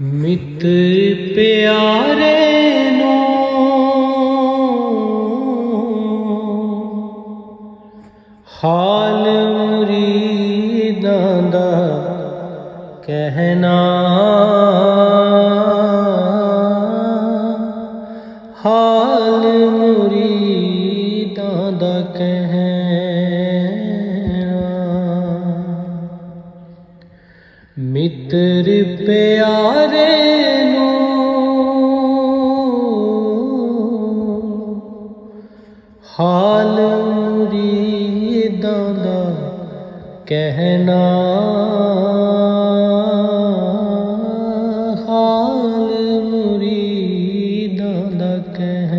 ਮਿੱਤਰ ਪਿਆਰੇ ਨੂੰ। ਹਾਲ ਮੁਰੀਦਾਂ ਦਾ ਕਹਿਣਾ। ਮਿੱਤਰ ਪਿਆਰੇ ਨੂੰ ਹਾਲ ਮੁਰੀਦਾਂ ਦਾ ਕਹਿਣਾ ਹਾਲ ਮੁਰੀਦਾਂ ਦਾ ਕਹਿਣਾ।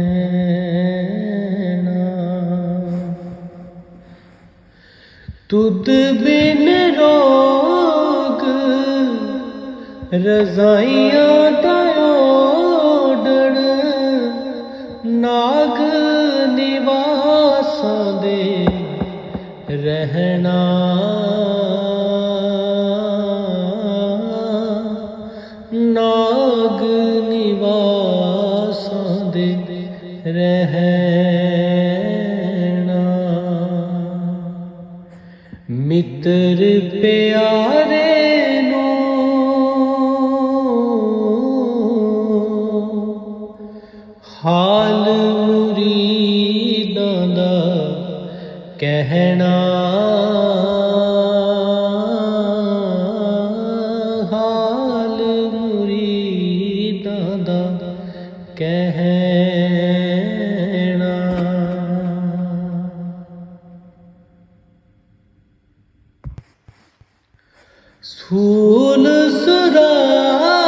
ਤੁਧ ਬਿਨ ਰੋ ਰਜ਼ਾਈਆਂ ਦਾ ਓਡਣ ਨਾਗ ਨਿਵਾਸਾਂ ਦੇ ਰਹਿਣਾ। ਨਾਗ ਨਿਵਾਸਾਂ ਦੇ ਰਹਿਣਾ। ਮਿੱਤਰ ਪਿਆਰੇ ਹਾਲ ਮੁਰੀਦਾਂ ਦਾ ਕਹਿਣਾ। ਹਾਲ ਮੁਰੀਦਾਂ ਦਾ ਕਹਿਣਾ। ਸੂਲ ਸੁਰਾਹੀ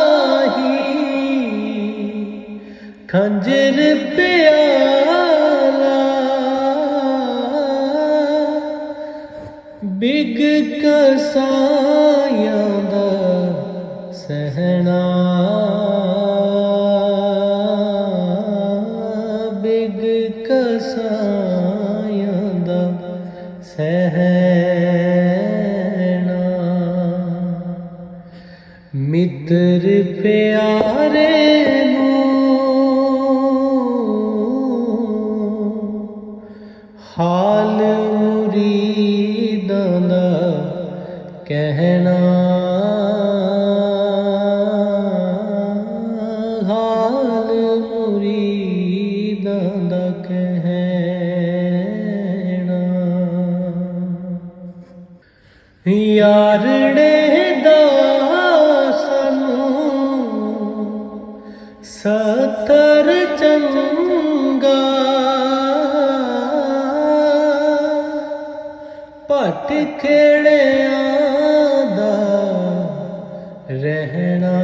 ਖੰਜਰ ਪਿਆਲਾ ਬਿਗ ਕਸਾਇਆਂ ਦਾ ਸਹਣਾ ਬਿਗ ਕਸਾਇਆਂ ਦਾ ਸਹਣਾ ਮਿੱਤਰ ਪਿਆਰੇ ਨੂੰ ਹਾਲ ਮੁਰੀਦਾਂ ਦਾ ਕਹਿਣਾ। ਹਾਲ ਮੁਰੀਦਾਂ ਦਾ ਕਹਿਣਾ। ਯਾਰੜੇ ਦਾ ਸਾਨੂੰ ਸਤਰ ਚੰਗਾ ਰਹਿਣਾ।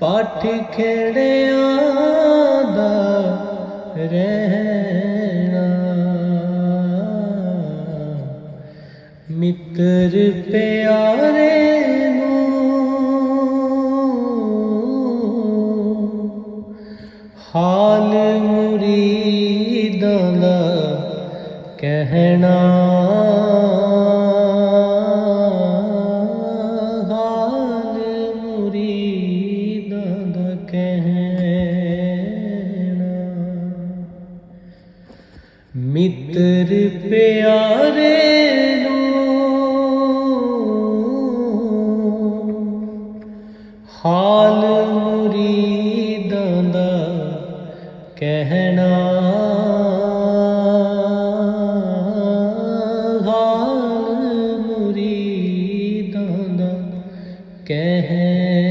ਪਾਠ ਖੇੜਿਆਂ ਦਾ ਰਹਿਣਾ। ਮਿੱਤਰ ਪਿਆਰੇ ਨੂੰ ਹਾਲ ਮੁਰੀਦਾਂ ਦਾ ਕਹਿਣਾ। ਮਿੱਤਰ ਪਿਆਰੇ ਹਾਲ ਮੁਰੀਦਾਂ ਦਾ ਕਹਿਣਾ। ਹਾਲ ਮੁਰੀਦਾਂ ਦਾ ਕਹਿਣਾ।